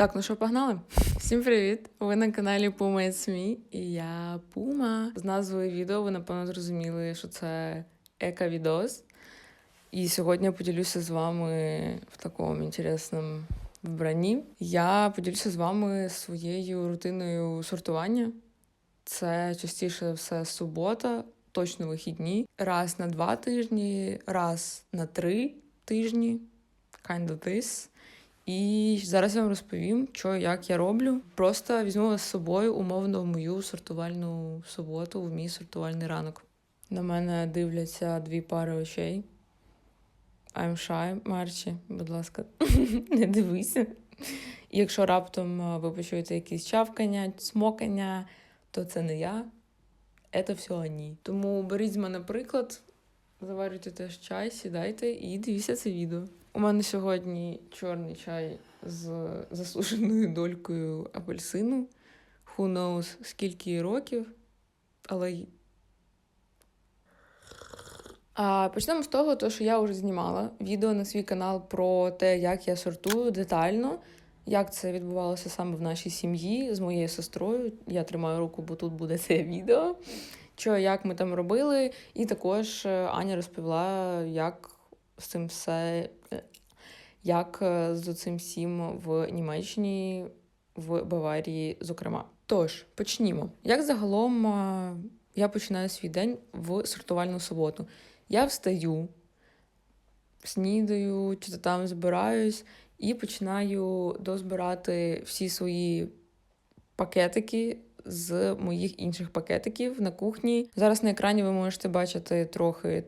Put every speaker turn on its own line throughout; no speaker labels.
Так, ну що, погнали? Всім привіт! Ви на каналі Puma It's Me і я Пума. З назвою відео ви напевно зрозуміли, що це еко-відос. І сьогодні я поділюся з вами в такому інтересному вбранні. Я поділюся з вами своєю рутиною сортування. Це частіше все субота, точно вихідні. Раз на два тижні, раз на три тижні. Kind of this. І зараз я вам розповім, що як я роблю. Просто візьму з собою умовно в мою сортувальну суботу, в мій сортувальний ранок. На мене дивляться дві пари очей. I'm shy, Марчі, будь ласка, не дивися. І якщо раптом ви почуєте якісь чавкання, смокання, то це не я, це все вони. Тому беріть з мене приклад, заварюйте теж чай, сідайте і дивіться це відео. У мене сьогодні чорний чай з засушеною долькою апельсину. Who knows, скільки років, але. А, почнемо з того, то, що я вже знімала відео на свій канал про те, як я сортую детально, як це відбувалося саме в нашій сім'ї з моєю сестрою. Я тримаю руку, бо тут буде це відео. Що, як ми там робили, і також е, Аня розповіла, як з цим все, е, як е, з цим всім в Німеччині, в Баварії, зокрема. Тож, почнімо. Як загалом е, я починаю свій день в сортувальну суботу? Я встаю, снідаю, чи то там збираюсь, і починаю дозбирати всі свої пакетики з моїх інших пакетиків на кухні. Зараз на екрані ви можете бачити трохи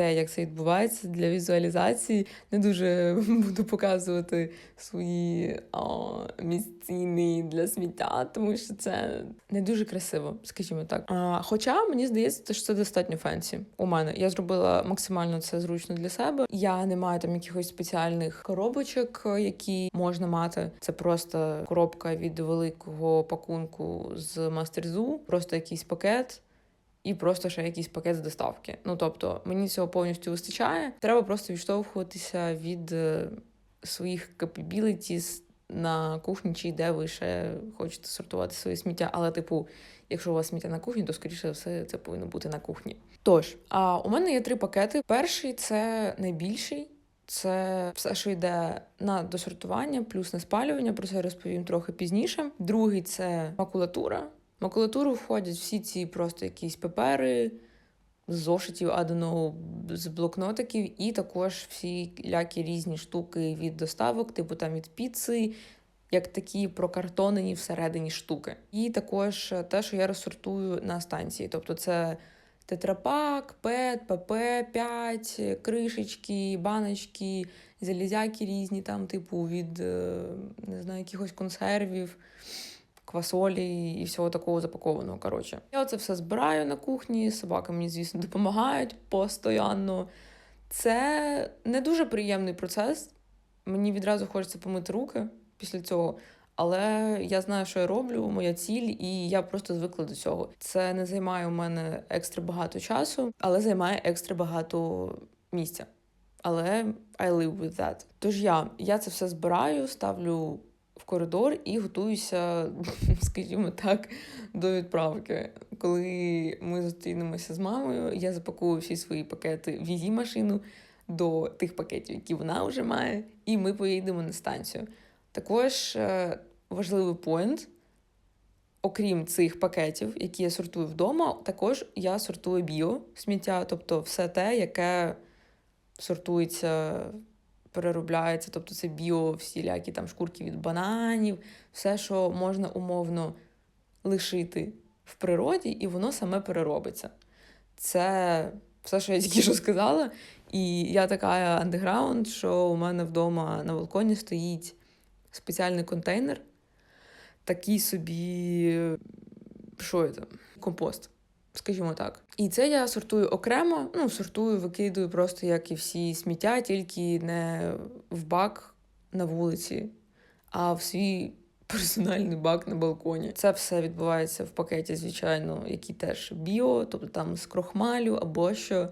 те, як це відбувається для візуалізації. Не дуже буду показувати свої о, місцини для сміття, тому що це не дуже красиво, скажімо так. А, хоча мені здається, що це достатньо фенсі. У мене я зробила максимально це зручно для себе. Я не маю там якихось спеціальних коробочок, які можна мати. Це просто коробка від великого пакунку з мастерзу, просто якийсь пакет і просто ще якийсь пакет з доставки. Ну тобто мені цього повністю вистачає. Треба просто відштовхуватися від е, своїх capabilities на кухні, чи де ви ще хочете сортувати своє сміття. Але, типу, якщо у вас сміття на кухні, то скоріше все це повинно бути на кухні. Тож, а у мене є три пакети. Перший це найбільший. Це все, що йде на досортування, плюс на спалювання. Про це розповім трохи пізніше. Другий це макулатура. Макулатуру входять всі ці просто якісь папери, з зошитів, I з блокнотиків, і також всі лякі різні штуки від доставок, типу там від піци, як такі прокартонені всередині штуки. І також те, що я розсортую на станції. Тобто це тетрапак, пет, ПП, 5, кришечки, баночки, залізяки різні, там, типу, від е, не знаю, якихось консервів квасолі і всього такого запакованого. Коротше, я оце все збираю на кухні. Собаки мені, звісно, допомагають постійно. Це не дуже приємний процес. Мені відразу хочеться помити руки після цього. Але я знаю, що я роблю, моя ціль, і я просто звикла до цього. Це не займає у мене екстра багато часу, але займає екстра багато місця. Але I live with that. Тож я, я це все збираю, ставлю в коридор і готуюся, скажімо так, до відправки. Коли ми зустрінемося з мамою, я запакую всі свої пакети в її машину до тих пакетів, які вона вже має, і ми поїдемо на станцію. Також е, важливий поінт. Окрім цих пакетів, які я сортую вдома, також я сортую біо сміття, тобто все те, яке сортується переробляється, тобто це біо, всілякі там шкурки від бананів, все, що можна умовно лишити в природі, і воно саме переробиться. Це все, що я тільки що сказала. І я така андеграунд, що у мене вдома на балконі стоїть спеціальний контейнер, такий собі, що це? Компост скажімо так. І це я сортую окремо, ну, сортую, викидую просто як і всі сміття, тільки не в бак на вулиці, а в свій персональний бак на балконі. Це все відбувається в пакеті, звичайно, який теж біо, тобто там з крохмалю або що.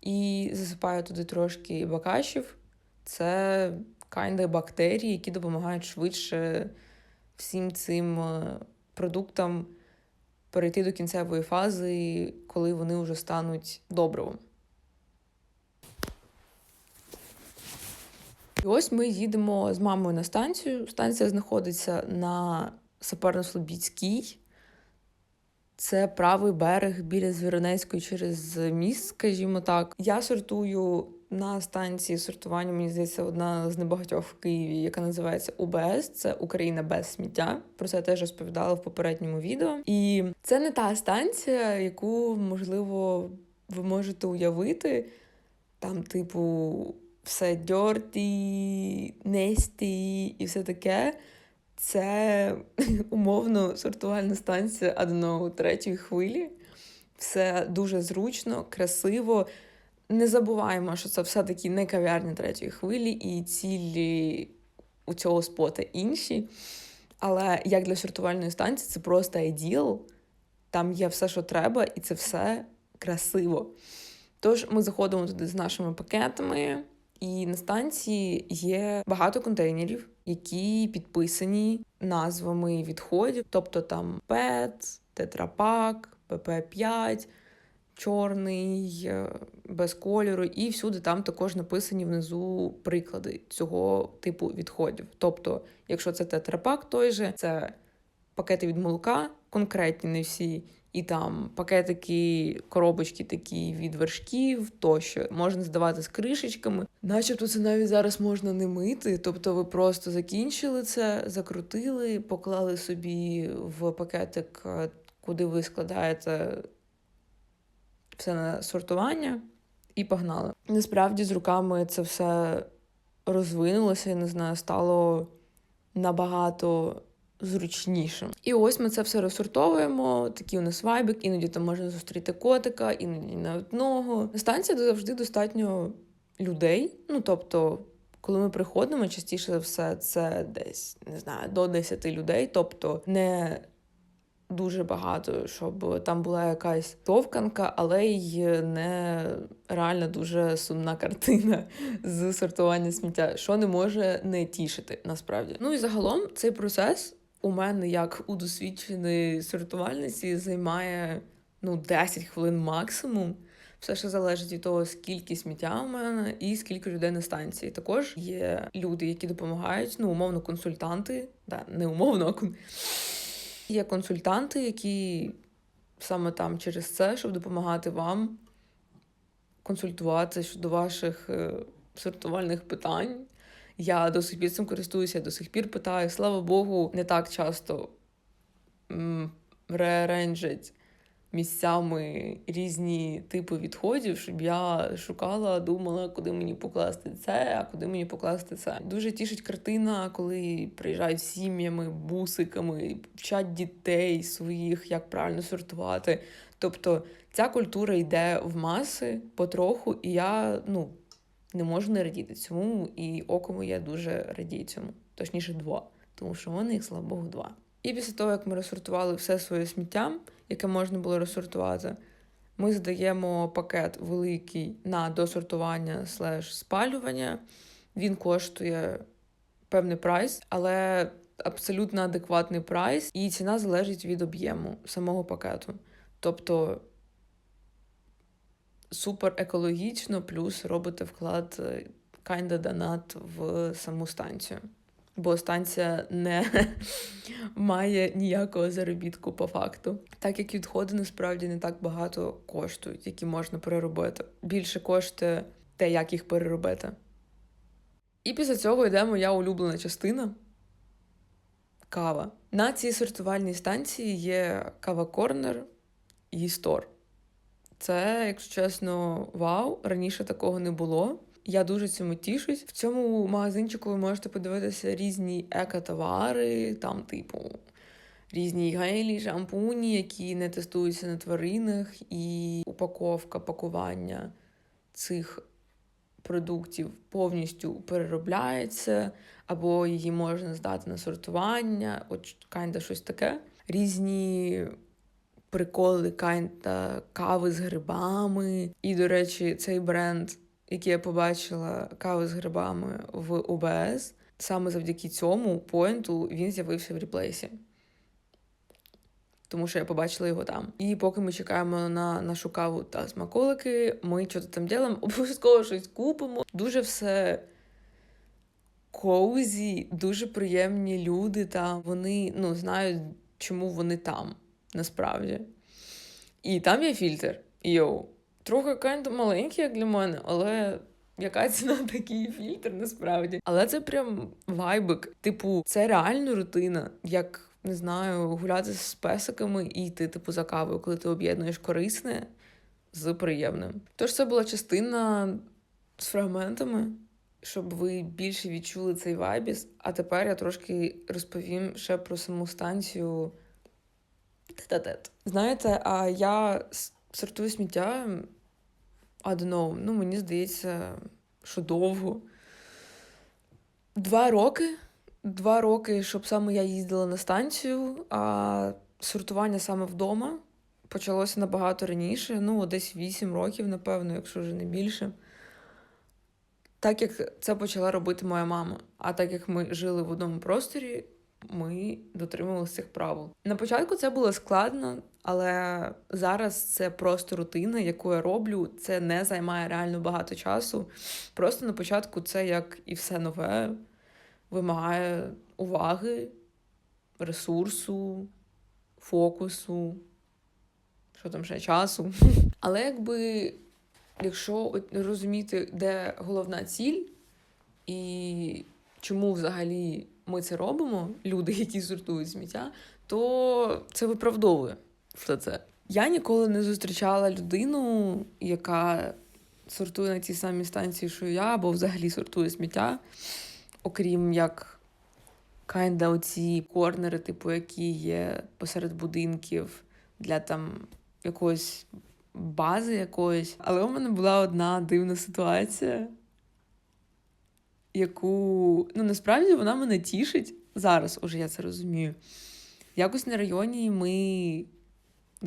І засипаю туди трошки бакашів, це кайнди бактерії, які допомагають швидше всім цим е, продуктам перейти до кінцевої фази, коли вони вже стануть добривом. І ось ми їдемо з мамою на станцію. Станція знаходиться на Саперно-Слобідській. Це правий берег біля Звіринецької через міст, скажімо так. Я сортую на станції сортування, мені здається, одна з небагатьох в Києві, яка називається УБС. Це Україна без сміття. Про це теж розповідала в попередньому відео. І це не та станція, яку, можливо, ви можете уявити. Там, типу, все дьорті, несті і все таке. Це умовно сортувальна станція одного третьої хвилі. Все дуже зручно, красиво. Не забуваємо, що це все-таки не кав'ярня третьої хвилі, і цілі у цього спота інші. Але як для сортувальної станції, це просто ідеал. Там є все, що треба, і це все красиво. Тож ми заходимо туди з нашими пакетами, і на станції є багато контейнерів, які підписані назвами відходів, тобто там ПЕТ, Тетрапак, ПП5, чорний, е, без кольору, і всюди там також написані внизу приклади цього типу відходів. Тобто, якщо це тетрапак, той же це пакети від молока, конкретні не всі. І там пакетики, коробочки такі від вершків, тощо можна здавати з кришечками. Начебто це навіть зараз можна не мити. Тобто ви просто закінчили це, закрутили, поклали собі в пакетик, е, куди ви складаєте все на сортування, і погнали. Насправді з руками це все розвинулося, я не знаю, стало набагато зручнішим. І ось ми це все розсортовуємо. Такий у нас вайбик, іноді там можна зустріти котика, іноді на одного. На станції завжди достатньо людей. Ну тобто, коли ми приходимо, частіше за все це десь не знаю до 10 людей, тобто не дуже багато, щоб там була якась товканка, але й не реально дуже сумна картина з сортування сміття, що не може не тішити насправді. Ну і загалом цей процес у мене, як у досвідченої сортувальниці, займає ну 10 хвилин максимум. Все ще залежить від того, скільки сміття у мене і скільки людей на станції. Також є люди, які допомагають, ну, умовно, консультанти, да, не умовно, а кон... є консультанти, які саме там через це, щоб допомагати вам консультувати щодо ваших е, сортувальних питань. Я до сих пір цим користуюся, я до сих пір питаю. Слава Богу, не так часто реаренджать місцями різні типи відходів, щоб я шукала, думала, куди мені покласти це, а куди мені покласти це. Дуже тішить картина, коли приїжджають сім'ями, бусиками, вчать дітей своїх, як правильно сортувати. Тобто ця культура йде в маси потроху, і я ну не можу не радіти цьому, і око моє дуже радіє цьому. Точніше, два. Тому що вони їх, слава Богу, два. І після того, як ми розсортували все своє сміття, яке можна було розсортувати, ми здаємо пакет великий на досортування слеш спалювання. Він коштує певний прайс, але абсолютно адекватний прайс, і ціна залежить від об'єму самого пакету. Тобто супер екологічно, плюс робите вклад kinda донат в саму станцію. Бо станція не має ніякого заробітку по факту. Так як відходи насправді не так багато коштують, які можна переробити. Більше коштує те, як їх переробити. І після цього йде моя улюблена частина кава. На цій сортувальній станції є кава Корнер і Стор. Це, якщо чесно, вау. Раніше такого не було. Я дуже цьому тішусь. В цьому магазинчику ви можете подивитися різні екотовари, там, типу, різні гелі, шампуні, які не тестуються на тваринах, і упаковка пакування цих продуктів повністю переробляється, або її можна здати на сортування, от кайда щось таке. Різні приколи кайнта кави з грибами. І, до речі, цей бренд які я побачила каву з грибами в ОБС, саме завдяки цьому поінту він з'явився в реплейсі. Тому що я побачила його там. І поки ми чекаємо на нашу каву та смаколики, ми щось там ділимо, обов'язково щось купимо. Дуже все коузі, дуже приємні люди там. Вони ну, знають, чому вони там насправді. І там є фільтр. Йоу. Трохи кайнд маленький, як для мене, але яка ціна такий фільтр насправді? Але це прям вайбик. Типу, це реально рутина, як не знаю, гуляти з песиками і йти, типу, за кавою, коли ти об'єднуєш корисне з приємним. Тож це була частина з фрагментами, щоб ви більше відчули цей вайбіс. А тепер я трошки розповім ще про саму станцію. Знаєте, а я сортую сміття. I don't ну мені здається, що довго. Два роки. Два роки, щоб саме я їздила на станцію, а сортування саме вдома почалося набагато раніше, ну, десь вісім років, напевно, якщо вже не більше. Так як це почала робити моя мама. А так як ми жили в одному просторі, ми дотримувалися цих правил. На початку це було складно, але зараз це просто рутина, яку я роблю. Це не займає реально багато часу. Просто на початку це як і все нове, вимагає уваги, ресурсу, фокусу, що там ще часу. Але якби, якщо розуміти, де головна ціль і чому взагалі ми це робимо, люди, які сортують сміття, то це виправдовує все це. Я ніколи не зустрічала людину, яка сортує на тій самій станції, що я, або взагалі сортує сміття, окрім як кайда оці корнери, типу, які є посеред будинків для там якоїсь бази якоїсь. Але у мене була одна дивна ситуація яку ну насправді вона мене тішить зараз, уже я це розумію. Якось на районі ми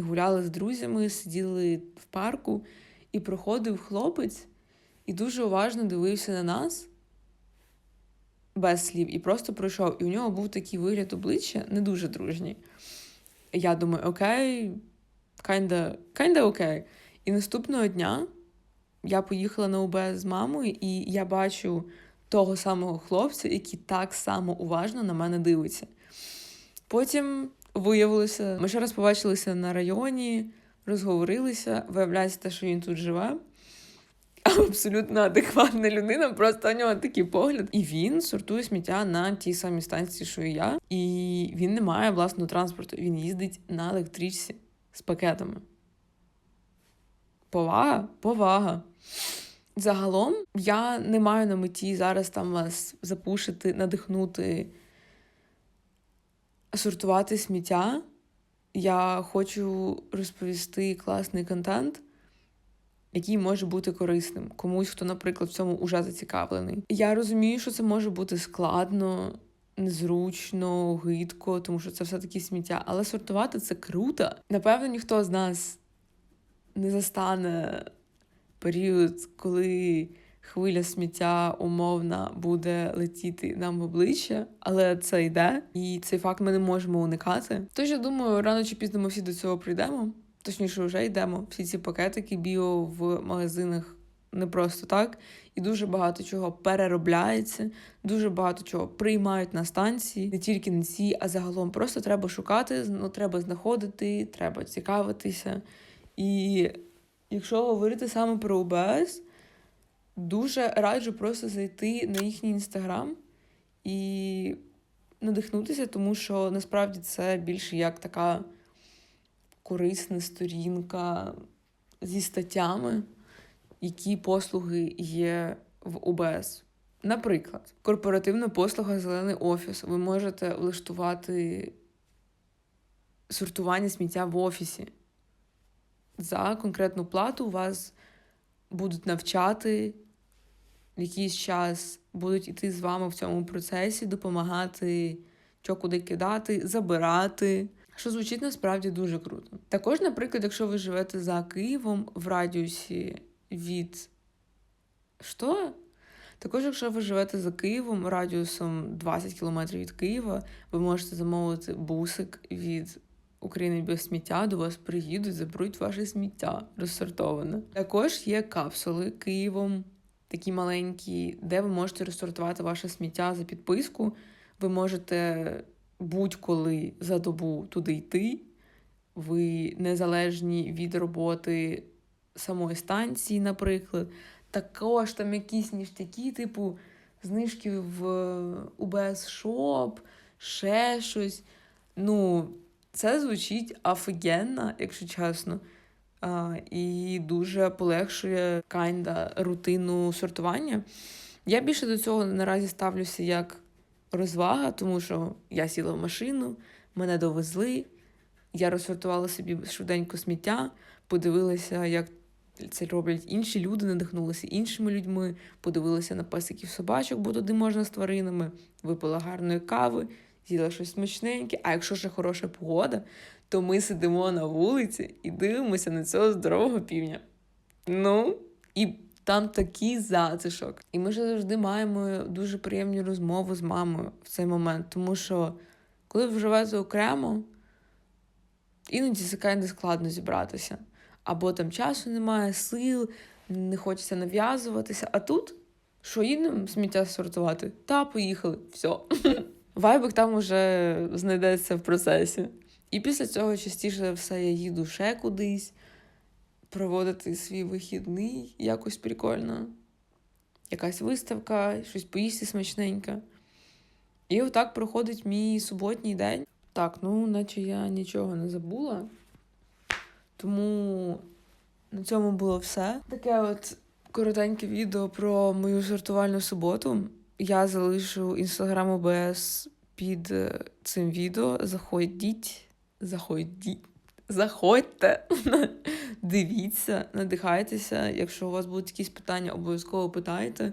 гуляли з друзями, сиділи в парку, і проходив хлопець і дуже уважно дивився на нас без слів, і просто пройшов. І у нього був такий вигляд обличчя, не дуже дружній. Я думаю, окей, kinda, kinda окей. І наступного дня я поїхала на УБ з мамою, і я бачу того самого хлопця, який так само уважно на мене дивиться. Потім виявилося, ми ще раз побачилися на районі, розговорилися, виявляється, що він тут живе. Абсолютно адекватна людина, просто у нього такий погляд. І він сортує сміття на тій самій станції, що і я. І він не має власного транспорту. Він їздить на електричці з пакетами. Повага? Повага. Загалом я не маю на меті зараз там вас запушити, надихнути, сортувати сміття. Я хочу розповісти класний контент, який може бути корисним комусь, хто, наприклад, в цьому уже зацікавлений. Я розумію, що це може бути складно, незручно, гидко, тому що це все-таки сміття. Але сортувати це круто. Напевно, ніхто з нас не застане період, коли хвиля сміття умовна буде летіти нам в обличчя, але це йде, і цей факт ми не можемо уникати. Тож я думаю, рано чи пізно ми всі до цього прийдемо. Точніше, вже йдемо. Всі ці пакетики біо в магазинах не просто так, і дуже багато чого переробляється, дуже багато чого приймають на станції, не тільки на ці, а загалом просто треба шукати, ну треба знаходити, треба цікавитися. І якщо говорити саме про УБС, дуже раджу просто зайти на їхній інстаграм і надихнутися, тому що насправді це більше як така корисна сторінка зі статтями, які послуги є в УБС. Наприклад, корпоративна послуга Зелений офіс. Ви можете влаштувати сортування сміття в офісі за конкретну плату вас будуть навчати якийсь час, будуть іти з вами в цьому процесі, допомагати, що куди кидати, забирати. Що звучить насправді дуже круто. Також, наприклад, якщо ви живете за Києвом в радіусі від Що? Також, якщо ви живете за Києвом, радіусом 20 км від Києва, ви можете замовити бусик від України без сміття, до вас приїдуть, заберуть ваше сміття розсортоване. Також є капсули Києвом, такі маленькі, де ви можете розсортувати ваше сміття за підписку. Ви можете будь-коли за добу туди йти. Ви незалежні від роботи самої станції, наприклад. Також там якісь ніштяки, типу знижки в UBS Shop, ще щось. Ну, це звучить офігенно, якщо чесно. І дуже полегшує кайнда рутину сортування. Я більше до цього наразі ставлюся як розвага, тому що я сіла в машину, мене довезли, я розсортувала собі швиденько сміття, подивилася, як це роблять інші люди, надихнулася іншими людьми, подивилася на песиків собачок, бо туди можна з тваринами, випила гарної кави, з'їла щось смачненьке. А якщо ще хороша погода, то ми сидимо на вулиці і дивимося на цього здорового півня. Ну, і там такий затишок. І ми ж завжди маємо дуже приємні розмови з мамою в цей момент, тому що коли ви живете окремо, іноді кайде складно зібратися. Або там часу немає, сил, не хочеться нав'язуватися. А тут що їдемо сміття сортувати? Та, поїхали, все. Вайбик там уже знайдеться в процесі. І після цього частіше все я їду ще кудись, проводити свій вихідний якось прикольно. Якась виставка, щось поїсти смачненьке. І отак проходить мій суботній день. Так, ну, наче я нічого не забула. Тому на цьому було все. Таке от коротеньке відео про мою сортувальну суботу. Я залишу інстаграм ОБС під е, цим відео. Заходіть, заходіть, заходьте, дивіться, надихайтеся. Якщо у вас будуть якісь питання, обов'язково питайте.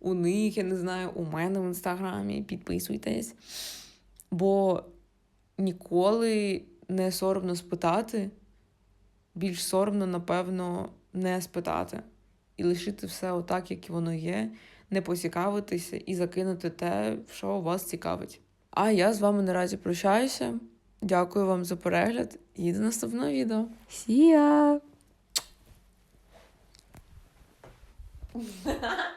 У них, я не знаю, у мене в інстаграмі. Підписуйтесь. Бо ніколи не соромно спитати. Більш соромно, напевно, не спитати. І лишити все отак, як воно є, не поцікавитися і закинути те, що вас цікавить. А я з вами наразі прощаюся. Дякую вам за перегляд і до наступного відео. Ya!